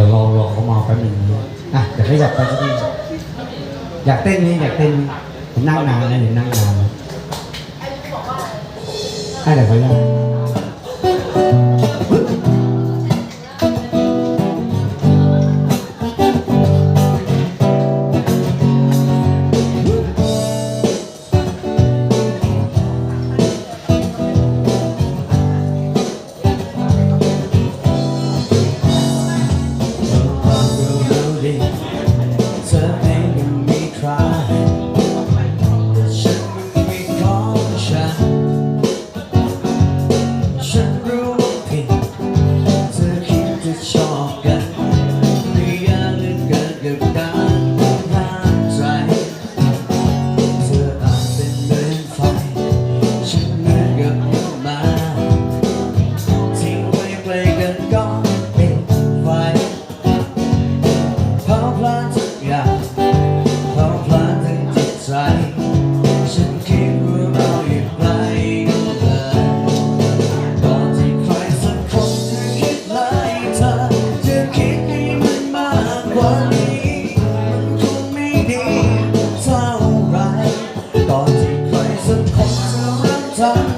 ดี๋ยวรอรอเขามาแป๊บหนึงนะอะเดี๋ยวขยับไปสักนิดอยากเต้นนี่อยากเต้นไหมนั่งนานนะเห็นนั่งนานนะให้เดี๋ยวขออ อเองยังมีใครแต่ฉันยังมีของฉัน ฉันรู้ว่าผิดเธอคิดจะชอบกัน 자